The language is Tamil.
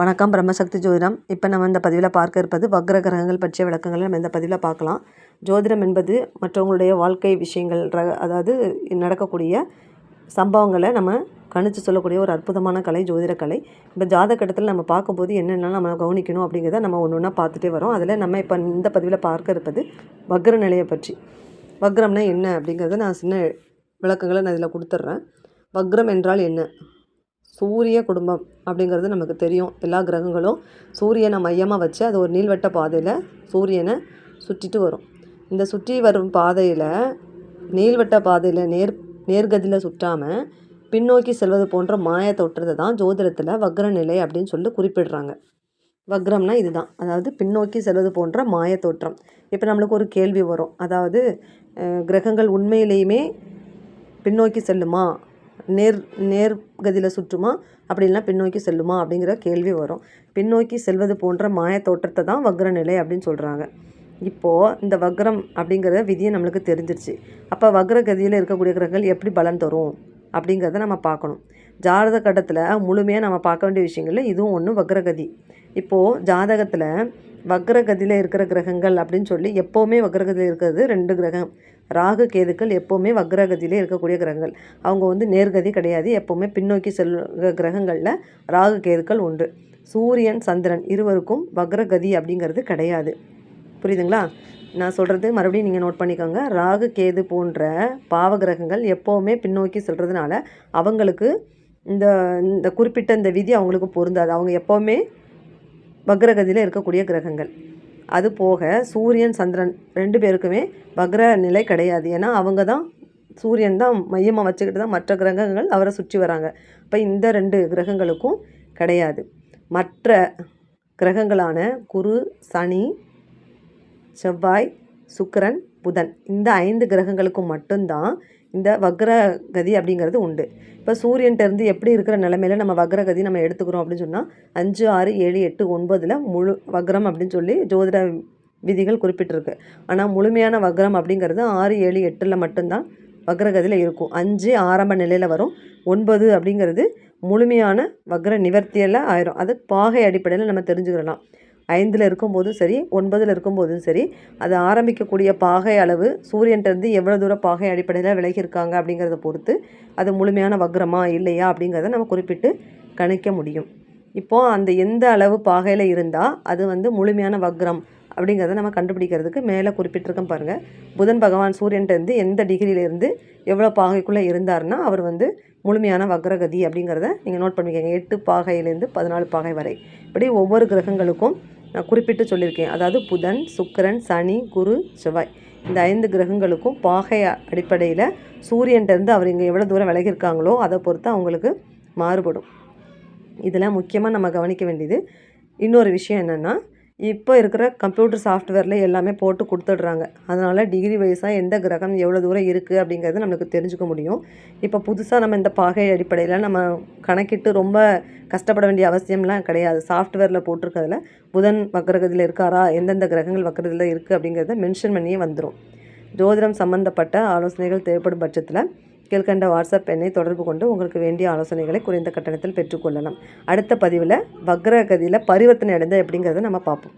வணக்கம் பிரம்மசக்தி ஜோதிடம். இப்போ நம்ம இந்த பதிவில் பார்க்க இருப்பது வக்ர கிரகங்கள் பற்றிய விளக்கங்களை நம்ம இந்த பதிவில் பார்க்கலாம். ஜோதிடம் என்பது மற்றவங்களுடைய வாழ்க்கை விஷயங்கள் ர அதாவது நடக்கக்கூடிய சம்பவங்களை நம்ம கணிச்சு சொல்லக்கூடிய ஒரு அற்புதமான கலை ஜோதிட கலை. இப்போ ஜாதகட்டத்தில் நம்ம பார்க்கும்போது என்னென்ன நம்ம கவனிக்கணும் அப்படிங்கிறத நம்ம ஒன்று ஒன்றா பார்த்துட்டே வரோம். அதில் நம்ம இப்போ இந்த பதிவில் பார்க்க இருப்பது வக்ர நிலையை பற்றி. வக்ரம்னா என்ன அப்படிங்கிறத நான் சின்ன விளக்கங்களை நான் இதில் கொடுத்துட்றேன் வக்ரம் என்றால் என்ன? சூரிய குடும்பம் அப்படிங்கிறது நமக்கு தெரியும். எல்லா கிரகங்களும் சூரியனை மையமாக வச்சு அது ஒரு நீள்வட்ட பாதையில் சூரியனை சுற்றிட்டு வரும். இந்த சுற்றி வரும் பாதையில் நீள்வட்ட பாதையில் நேர் நேர்கதியில் சுற்றாமல் பின்னோக்கி செல்வது போன்ற மாய தோற்றத்தை தான் ஜோதிடத்தில் வக்ர நிலை அப்படின்னு சொல்லி குறிப்பிடுறாங்க. வக்ரம்னா இதுதான். அதாவது பின்னோக்கி செல்வது போன்ற மாய தோற்றம். இப்போ நம்மளுக்கு ஒரு கேள்வி வரும். அதாவது கிரகங்கள் உண்மையிலேயுமே பின்னோக்கி செல்லுமா? நேர் நேர்கதியில் சுற்றுமா? அப்படின்னா பின்னோக்கி செல்லுமா? அப்படிங்கிற கேள்வி வரும். பின்னோக்கி செல்வது போன்ற மாய தோற்றத்தை தான் வக்ர நிலை அப்படின்னு சொல்கிறாங்க இப்போது இந்த வக்ரம் அப்படிங்கிற விதியை நம்மளுக்கு தெரிஞ்சிருச்சு. அப்போ வக்ர கதியில் இருக்கக்கூடிய கிரகங்கள் எப்படி பலன் தரும்? அப்படிங்கிறத நம்ம பார்க்கணும். ஜாதக கட்டத்தில் முழுமையாக நம்ம பார்க்க வேண்டிய விஷயங்களில் இதுவும் ஒன்று வக்ரகதி. இப்போது ஜாதகத்தில் வக்ரகதியில் இருக்கிற கிரகங்கள் அப்படின்னு சொல்லி எப்போவுமே வக்ரகதியில் இருக்கிறது ரெண்டு கிரகம். ராகு கேதுக்கள் எப்போவுமே வக்ரகதியிலே இருக்கக்கூடிய கிரகங்கள். அவங்க வந்து நேர்கதி கிடையாது. எப்போவுமே பின்னோக்கி செல் கிரகங்களில் ராகு கேதுக்கள் உண்டு சூரியன் சந்திரன் இருவருக்கும் வக்ரகதி அப்படிங்கிறது கிடையாது. புரியுதுங்களா? நான் சொல்கிறது மறுபடியும் நீங்கள் நோட் பண்ணிக்கோங்க. ராகு கேது போன்ற பாவ கிரகங்கள் எப்போவுமே பின்னோக்கி செல்கிறதுனால அவங்களுக்கு இந்த இந்த குறிப்பிட்ட இந்த விதி அவங்களுக்கு பொருந்தாது. அவங்க எப்போவுமே வக்ரகதியில் இருக்கக்கூடிய கிரகங்கள். அது போக சூரியன் சந்திரன் ரெண்டு பேருக்குமே வக்ர நிலை கிடையாது. ஏன்னா அவங்க தான் சூரியன் தான் மையமாக வச்சுக்கிட்டு தான் மற்ற கிரகங்கள் அவரை சுற்றி வராங்க. இப்போ இந்த ரெண்டு கிரகங்களுக்கும் கிடையாது. மற்ற கிரகங்களான குரு சனி செவ்வாய் சுக்கரன் புதன். இந்த ஐந்து கிரகங்களுக்கும் மட்டும்தான் இந்த வக்ரகதி அப்படிங்கிறது உண்டு. இப்போ சூரியன்ட்டேருந்து எப்படி இருக்கிற நிலமையில நம்ம வக்ரகதி நம்ம எடுத்துக்கிறோம் அப்படின்னு சொன்னால் அஞ்சு ஆறு ஏழு எட்டு ஒன்பதில் முழு வக்ரம் அப்படின்னு சொல்லி ஜோதிட விதிகள் குறிப்பிட்டிருக்கு. ஆனால் முழுமையான வக்ரம் அப்படிங்கிறது ஆறு ஏழு எட்டில் மட்டும்தான் வக்ரகதியில் இருக்கும். அஞ்சு ஆரம்ப நிலையில் வரும். ஒன்பது அப்படிங்கிறது முழுமையான வக்ர நிவர்த்தியில் ஆயிரும். அது பாகை அடிப்படையில் நம்ம தெரிஞ்சுக்கலாம் ஐந்தில் இருக்கும்போதும் சரி ஒன்பதில் இருக்கும்போதும் சரி அது ஆரம்பிக்கக்கூடிய பாகை அளவு சூரியன்ட்டேருந்து எவ்வளோ தூரம் பாகை அடிப்படையில் விலகியிருக்காங்க அப்படிங்கிறத பொறுத்து அது முழுமையான வக்ரமா இல்லையா அப்படிங்கிறத நம்ம குறிப்பிட்டு கணிக்க முடியும். இப்போது அந்த எந்த அளவு பாகையில் இருந்தால் அது வந்து முழுமையான வக்ரம் அப்படிங்கிறத நம்ம கண்டுபிடிக்கிறதுக்கு மேலே குறிப்பிட்டிருக்கோம் பாருங்கள் புதன் பகவான் சூரியன்ட்டேருந்து எந்த டிகிரியிலேருந்து எவ்வளோ பாகைக்குள்ளே இருந்தார்னா அவர் வந்து முழுமையான வக்ரகதி அப்படிங்கிறத நீங்கள் நோட் பண்ணிக்கோங்க. எட்டு பாகையிலேருந்து பதினாலு பாகை வரை. இப்படி ஒவ்வொரு கிரகங்களுக்கும் நான் குறிப்பிட்டு சொல்லியிருக்கேன். அதாவது புதன் சுக்கரன் சனி குரு செவ்வாய். இந்த ஐந்து கிரகங்களுக்கும் பாகை அடிப்படையில் சூரியன்ட்டேருந்து அவர் இங்கே எவ்வளோ தூரம் விலகிருக்காங்களோ அதை பொறுத்து அவங்களுக்கு மாறுபடும். இதில் முக்கியமாக நம்ம கவனிக்க வேண்டியது இன்னொரு விஷயம் என்னென்னா இப்போ இருக்கிற கம்ப்யூட்டர் சாஃப்ட்வேரில் எல்லாமே போட்டு கொடுத்துட்றாங்க. அதனால் டிகிரி வைஸாக எந்த கிரகம் எவ்வளோ தூரம் இருக்குது அப்படிங்கிறது நம்மளுக்கு தெரிஞ்சுக்க முடியும். இப்போ புதுசாக நம்ம இந்த பாகை அடிப்படையில் நம்ம கணக்கிட்டு ரொம்ப கஷ்டப்பட வேண்டிய அவசியம்லாம் கிடையாது. சாஃப்ட்வேரில் போட்டிருக்கிறதுல புதன் வக்கரகதியில் இருக்காரா? எந்தெந்த கிரகங்கள் வக்கரத்தில் இருக்குது அப்படிங்கிறத மென்ஷன் பண்ணியே வந்துடும் ஜோதிடம் சம்மந்தப்பட்ட ஆலோசனைகள் தேவைப்படும் பட்சத்தில் கீழ்கண்ட வாட்ஸ்அப் எண்ணை தொடர்பு கொண்டு உங்களுக்கு வேண்டிய ஆலோசனைகளை குறைந்த கட்டணத்தில் பெற்றுக்கொள்ளலாம் அடுத்த பதிவில் வக்ரகதியில் பரிவர்த்தனை அடைந்த எப்படிங்கிறத நம்ம பார்ப்போம்.